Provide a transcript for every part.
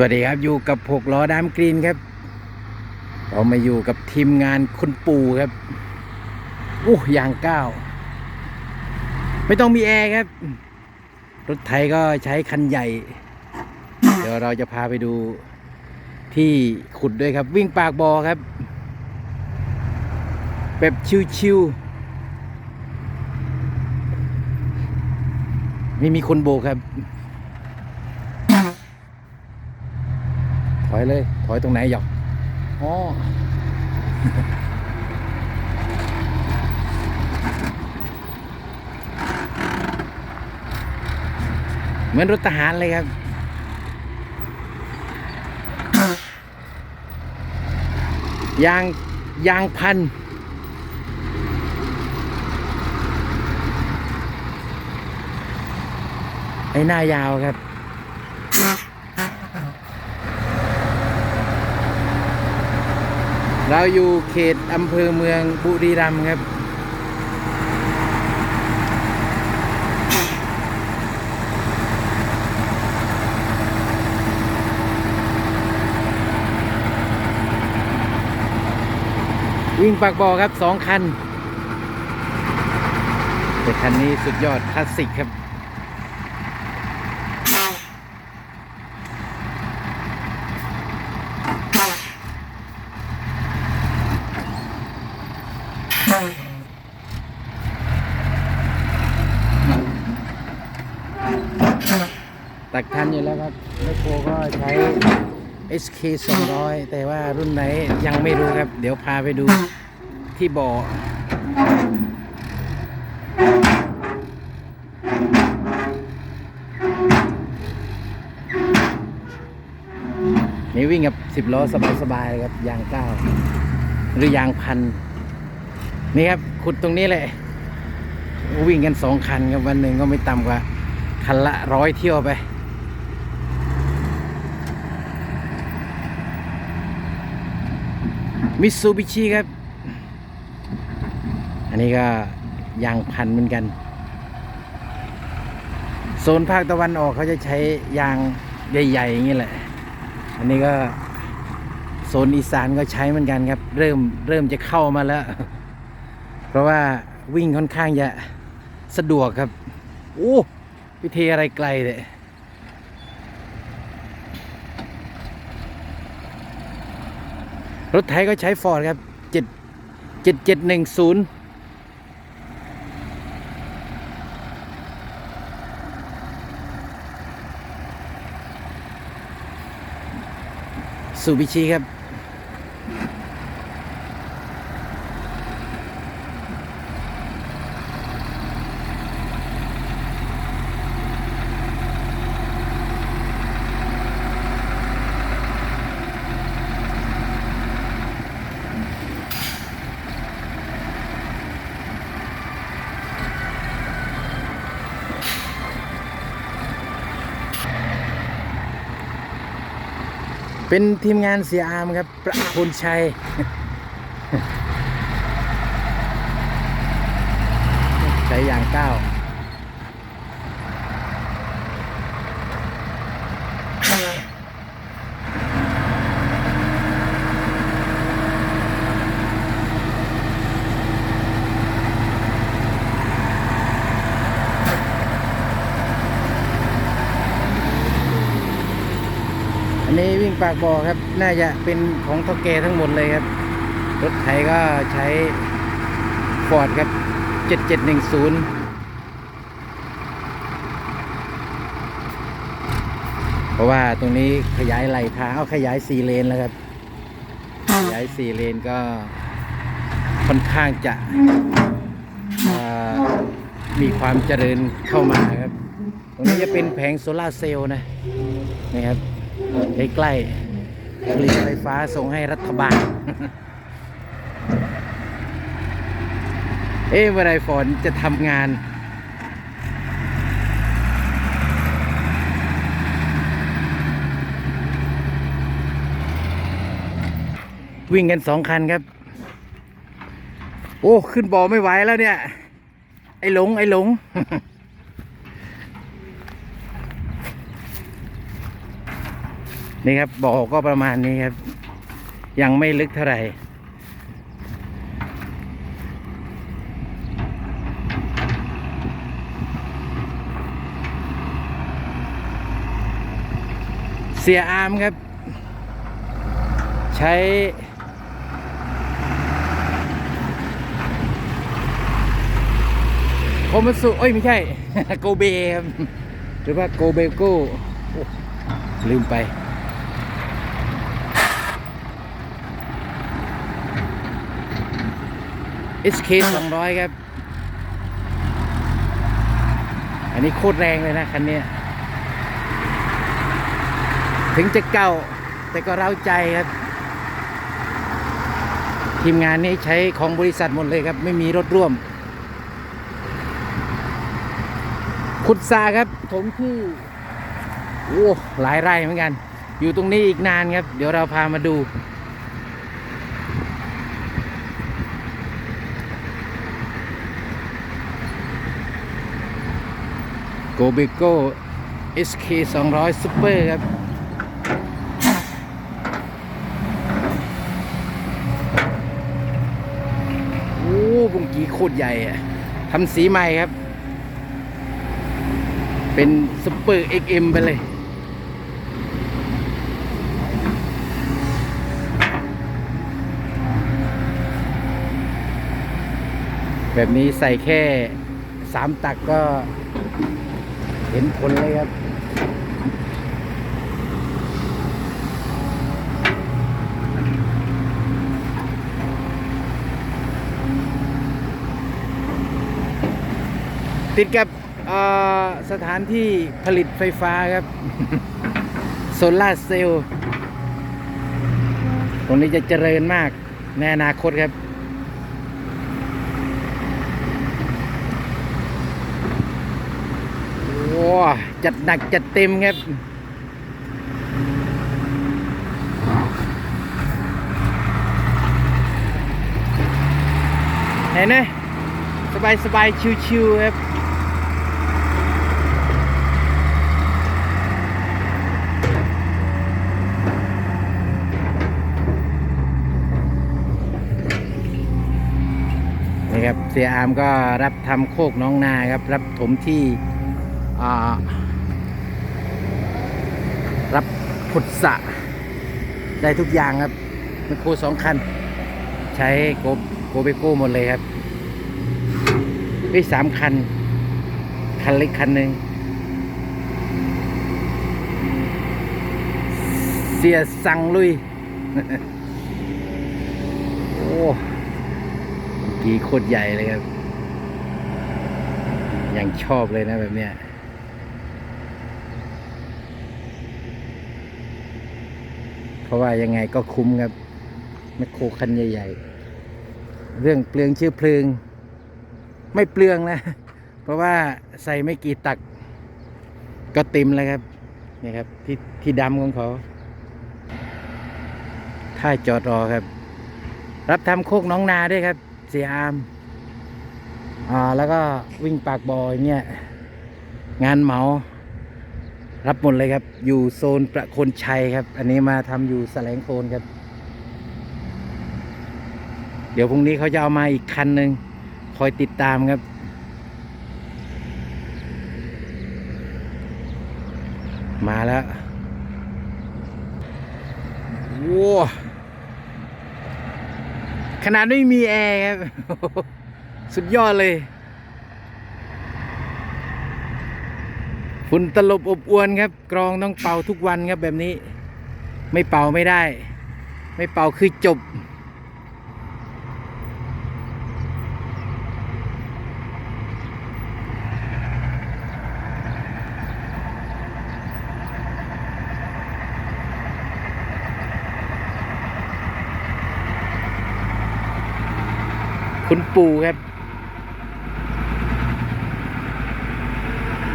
วัสดีครับอยู่กับหกล้อดามกรีนครับ เรามาอยู่กับทีมงานคุณปู่ครับอู้ยางก้าวไม่ต้องมีแอร์ครับ รถไถก็ใช้คันใหญ่ เดี๋ยวเราจะพาไปดูที่ขุดด้วยครับ วิ่งปากบอครับ แบบชิวๆไม่มีคนโบกครับ ถอยเลย ถอยตรงไหนหยอกอ๋อเหมือนรถทหารเลยครับ ยาง ยางพัน ไอ้หน้ายาวครับ เราอยู่เขตอำเภอเมืองบุรีรัมย์ครับ วิ่งปากบ่อครับสองคัน แต่คันนี้สุดยอดคลาสสิกครับ ตักทันอยู่แล้วครับแมคโครก็ใช้ SK 200 แต่ว่ารุ่นไหนยังไม่รู้ครับ เดี๋ยวพาไปดูที่บ่อนี่วิ่งกับ10ล้อสบายๆเลยครับ ยางเก้า หรือยางพัน นี่ครับ ขุดตรงนี้เลยวิ่งกันสองคันครับวันหนึ่งก็ไม่ต่ำกว่า คันละร้อยเที่ยวไป มิตซูบิชิครับ อันนี้ก็ยางพันเหมือนกัน โซนภาคตะวันออกเขาจะใช้ยางใหญ่ๆอย่างนี้แหละ อันนี้ก็โซนอีสานก็ใช้เหมือนกันครับ เริ่มเริ่มจะเข้ามาแล้ว เพราะว่าวิ่งค่อนข้างจะสะดวกครับ โอ้วิธีอะไรไกลเลย รถไทยก็ใช้ฟอร์ดครับเจ็ดเจ็ดเจ็ดหนึ่งศูนย์สูบิชิครับ เป็นทีมงานเสียอามครับ ประคุณชัยใช้อย่างเก้า ปากบ่อครับ น่าจะเป็นของท่าแกทั้งหมดเลยครับ รถไถก็ใช้ฟอร์ดครับ 7710เพราะว่าตรงนี้ขยายไหลทางเอาขยายสี่เลนแล้วครับ ขยายสี่เลนก็ค่อนข้างจะมีความเจริญเข้ามาครับ ตรงนี้จะเป็นแผงโซลาเซลล์นะนะครับ ใกล้ๆผลิตไฟฟ้าส่งให้รัฐบาล เอ๊ะเมื่อไรฝนจะทำงาน วิ่งกันสองคันครับ โอ้ ขึ้นบอไม่ไหวแล้วเนี่ย ไอ้หลง ไอ้หลง นี่ครับบ่อก็ประมาณนี้ครับ ยังไม่ลึกเท่าไหร่ เสียอาร์มครับ ใช้โคมัสุเอ้ย ไม่ใช่ โกเบครับ หรือว่าโกเบโก้ลืมไป SK 200 ครับ อันนี้โคตรแรงเลยนะ คันเนี้ยถึงจะเก่า แต่ก็เร้าใจครับ ทีมงานนี้ใช้ของบริษัทหมดเลยครับ ไม่มีรถร่วม ขุดซาครับถมที่โอ้หลายไร่เหมือนกัน อยู่ตรงนี้อีกนานครับ เดี๋ยวเราพามาดู โกเบโก SK 200 Super ครับโอ้บุงกีโคตรใหญ่อะทำสีใหม่ครับ เป็นซุปเปอร์ XM ไปเลยแบบนี้ใส่แค่สามตักก็ เห็นผลเลยครับติดกับสถานที่ผลิตไฟฟ้าครับ โซลาร์เซลล์ตรงนี้จะเจริญมากในอนาคตครับ โอ้ จัดหนักจัดเต็มครับเห็นไหมสบายสบายชิวๆครับนี่ครับเสียอามก็รับทำโคกน้องนาครับ รับถมที่ รับขุดสะได้ทุกอย่างครับไมคโคสองคัน ใช้โกโกเบโก้หมดเลยครับเฮ้ยสามคัน คันเล็กคันหนึ่งเสียสั่งลุย โอ้กีโคตรใหญ่เลยครับยังชอบเลยนะแบบเนี้ย เพราะว่ายังไงก็คุ้มครับแมคโครคันใหญ่ ๆ เรื่องเปลืองชื้อเพลิง ไม่เปลืองนะ เพราะว่าใส่ไม่กี่ตัก ก็เต็มแล้วครับนี่ครับที่ที่ดำของเขาท่าจอดรอครับ รับทำโคกน้องนาด้วยครับ เสียอามอ่าแล้วก็วิ่งปากบอยเนี่ยงานเหมา รับหมดเลยครับ อยู่โซนประโคนชัยครับ อันนี้มาทำอยู่แสลงโคนครับ เดี๋ยวพรุ่งนี้เขาจะเอามาอีกคันหนึ่งคอยติดตามครับ มาแล้วว้าวขนาดไม่มีแอร์ครับ สุดยอดเลย ฝุ่นตลบอบอวนครับ กรองต้องเป่าทุกวันครับแบบนี้ ไม่เป่าไม่ได้ ไม่เป่าคือจบ คุณปู่ครับ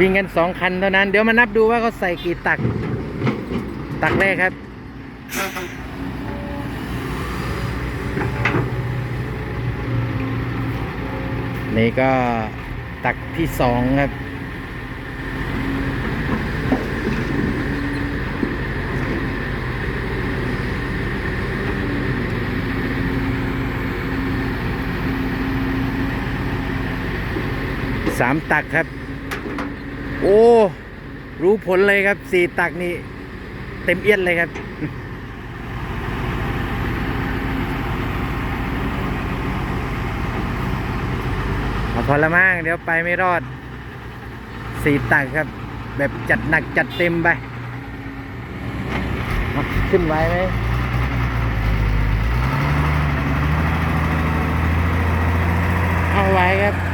วิ่งกันสองคันเท่านั้น เดี๋ยวมานับดูว่าเขาใส่กี่ตัก ตักแรกครับ นี่ก็ตักที่สองครับสามตักครับ โอ้ รู้ผลเลยครับสี่ตักนี่เต็มเอียดเลยครับ เอาพอละมั่งเดี๋ยวไปไม่รอดสี่ตักครับ แบบจัดหนักจัดเต็มไป ขึ้นไว้ไหมเอาไว้ครับ